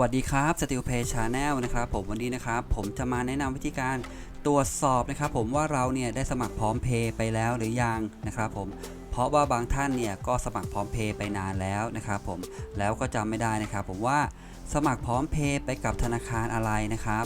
วัสดีครับ Steel Play Channel นะครับผมวันนี้นะครับผมจะมาแนะนำวิธีการตรวจสอบนะครับผมว่าเราเนี่ยได้สมัครพร้อมเพย์ไปแล้วหรือยังนะครับผมเพราะว่าบางท่านเนี่ยก็สมัครพร้อมเพย์ไปนานแล้วนะครับผมแล้วก็จำไม่ได้นะครับผมว่าสมัครพร้อมเพย์ไปกับธนาคารอะไรนะครับ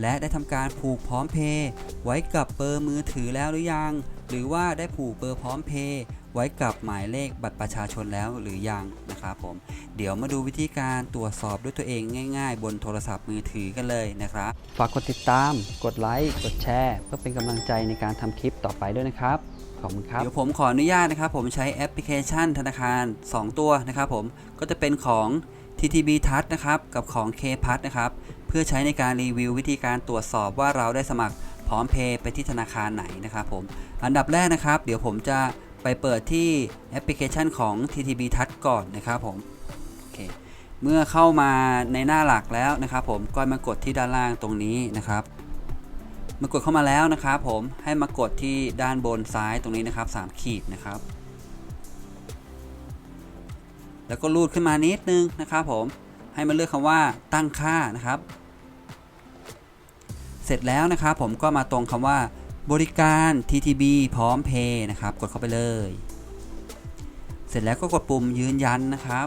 และได้ทำการผูกพร้อมเพย์ไว้กับเบอร์มือถือแล้วหรือยัง หรือว่าได้ผูกเบอร์พร้อมเพย์ไว้กับหมายเลขบัตรประชาชนแล้วหรือยังนะครับผม เดี๋ยวมาดูวิธีการตรวจสอบด้วยตัวเองง่ายๆ บนโทรศัพท์มือถือกันเลยนะครับ ฝากกดติดตาม กดไลค์ กดแชร์ เพื่อเป็นกำลังใจในการทำคลิปต่อไปด้วยนะครับ ขอบคุณครับ เดี๋ยวผมขออนุญาตนะครับ ผมใช้แอปพลิเคชันธนาคาร 2 ตัวนะครับผม ก็จะเป็นของ TTB Touch นะครับ กับของ K p a s นะครับ เพื่อใช้ในการรีวิววิธีการตรวจสอบว่าเราได้สมัคร พร้อมเพย์ไปที่ธนาคารไหนนะครับผมอันดับแรกนะครับ เดี๋ยวผมจะไปเปิดที่แอปพลิเคชันของ TTB Touch ก่อนนะครับผมโอเคเมื่อเข้ามาในหน้าหลักแล้วนะครับ ผมก็มากดที่ด้านล่างตรงนี้นะครับมื่อกดเข้ามาแล้วนะครับผมให้มากดที่ด้านบนซ้ายตรงนี้นะครับ 3 ขีดนะครับ แล้วก็ลูดขึ้นมานิดนึงนะครับผมให้มาเลือกคำว่าตั้งค่านะครับ สร็จแล้วนะครับผมก็มาตรงคำว่าบริการ TTB พร้อมเพย์นะครับกดเข้าไปเลย เสร็จแล้วก็กดปุ่มยืนยันนะครับ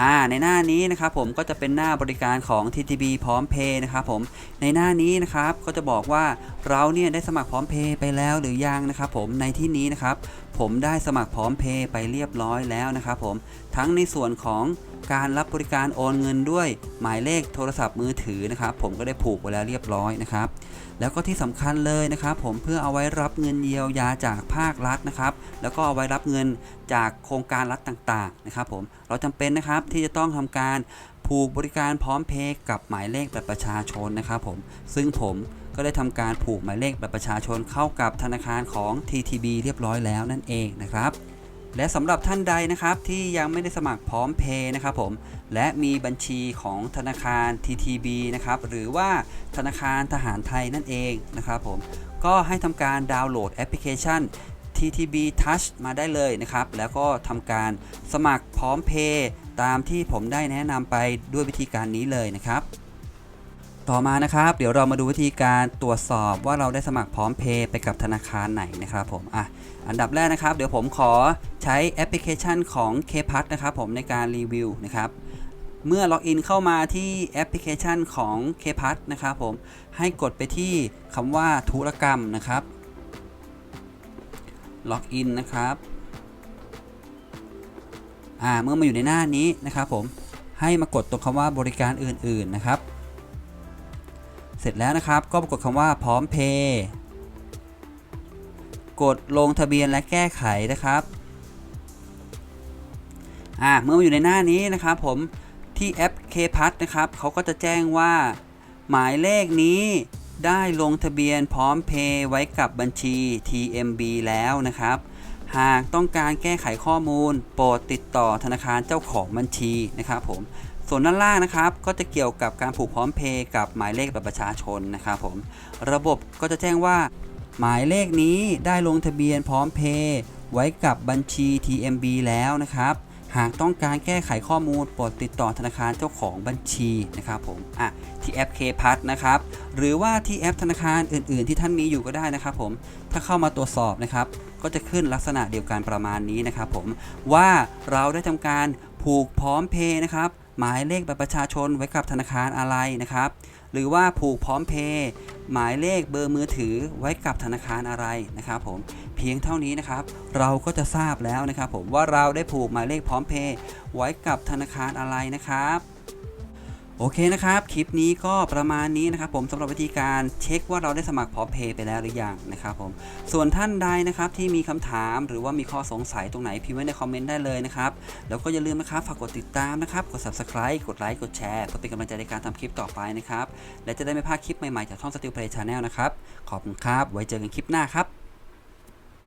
อ่าในหน้านี้นะครับผมก็จะเป็นหน้าบริการของ TTB พร้อมเพย์นะครับผมในหน้านี้นะครับก็จะบอกว่าเราเนี่ยได้สมัครพร้อมเพย์ไปแล้วหรือยังนะครับผมในที่นี้นะครับผมได้สมัครพร้อมเพย์ไปเรียบร้อยแล้วนะครับผมทั้งในส่วนของ การรับบริการโอนเงินด้วยหมายเลขโทรศัพท์มือถือนะครับ ผมก็ได้ผูกไว้แล้วเรียบร้อยนะครับ แล้วก็ที่สำคัญเลยนะครับผมเพื่อเอาไว้รับเงินเยียวยาจากภาครัฐนะครับ แล้วก็เอาไว้รับเงินจากโครงการรัฐต่างๆนะครับผมเราจำเป็นนะครับที่จะต้องทำการผูกบริการพร้อมเพย์กับหมายเลขบัตรประชาชนนะครับผมซึ่งผมก็ได้ทำการผูกหมายเลขบัตรประชาชนเข้ากับธนาคารของ TTB เรียบร้อยแล้วนั่นเองนะครับ และสำหรับท่านใดนะครับที่ยังไม่ได้สมัครพร้อมเพย์นะครับผมและมีบัญชีของธนาคาร TTB นะครับหรือว่าธนาคารทหารไทยนั่นเองนะครับผมก็ให้ทำการดาวน์โหลดแอปพลิเคชัน TTB Touch มาได้เลยนะครับ แล้วก็ทำการสมัครพร้อมเพย์ตามที่ผมได้แนะนำไปด้วยวิธีการนี้เลยนะครับ ต่อมานะครับ เดี๋ยวเรามาดูวิธีการตรวจสอบว่าเราได้สมัครพร้อมเพย์ไปกับธนาคารไหนนะครับผมอะอันดับแรกนะครับ เดี๋ยวผมขอใช้แอปพลิเคชันของ k p a s นะครับผมในการรีวิวนะครับเมื่อล็อกอินเข้ามาที่แอปพลิเคชันของ k p a s นะครับผมให้กดไปที่คำว่าธุรกรรมนะครับล็อกอินนะครับอ่าเมื่อมาอยู่ในหน้านี้นะครับผมให้มากดตรงคำว่าบริการอื่น ๆนะครับ เสร็จแล้วนะครับ ก็กดคำว่าพร้อมเพย์กดลงทะเบียนและแก้ไขนะครับอ่าเมื่อมาอยู่ในหน้านี้นะครับผมที่แอป k p a s นะครับเขาก็จะแจ้งว่า หมายเลขนี้ได้ลงทะเบียนพร้อมเพย์ไว้กับบัญชี TMB แล้วนะครับ หากต้องการแก้ไขข้อมูล โปรดติดต่อธนาคารเจ้าของบัญชีนะครับผมส่วนด้านล่างนะครับก็จะเกี่ยวกับการผูกพร้อมเพย์กับหมายเลขบัตรประชาชนนะครับผมระบบก็จะแจ้งว่า หมายเลขนี้ได้ลงทะเบียนพร้อมเพย์ไว้กับบัญชี TMB แล้วนะครับหากต้องการแก้ไขข้อมูลโปรดติดต่อธนาคารเจ้าของบัญชีนะครับผมอะที่แอป K p a s นะครับหรือว่าที่แอปธนาคารอื่น ๆ ที่ท่านมีอยู่ก็ได้นะครับผมถ้าเข้ามาตรวจสอบนะครับ ก็จะขึ้นลักษณะเดียวกันประมาณนี้นะครับผมว่าเราได้ทำการผูกพร้อมเพย์นะครับหมายเลขบัตรประชาชนไว้กับธนาคารอะไรนะครับ หรือว่าผูกพร้อมเพย์หมายเลขเบอร์มือถือไว้กับธนาคารอะไรนะครับผมเพียงเท่านี้นะครับ เราก็จะทราบแล้วนะครับผมว่าเราได้ผูกหมายเลขพร้อมเพย์ไว้กับธนาคารอะไรนะครับ โอเคนะครับ คลิปนี้ก็ประมาณนี้นะครับผมสำหรับวิธีการเช็คว่าเราได้สมัครพร้อมเพย์ไปแล้วหรือยังนะครับผมส่วนท่านใดนะครับที่มีคำถามหรือว่ามีข้อสงสัยตรงไหนพิมพ์ไว้ในคอมเมนต์ได้เลยนะครับ แล้วก็อย่าลืมนะครับฝากกดติดตามนะครับ กด subscribe กดไลค์กดแชร์เพื่อเป็นกำลังใจในการทำคลิปต่อไปนะครับ และจะได้ไม่พลาดคลิปใหม่ๆจากช่อง Steel Play Channel นะครับขอบคุณครับไว้เจอกันคลิปหน้าครับ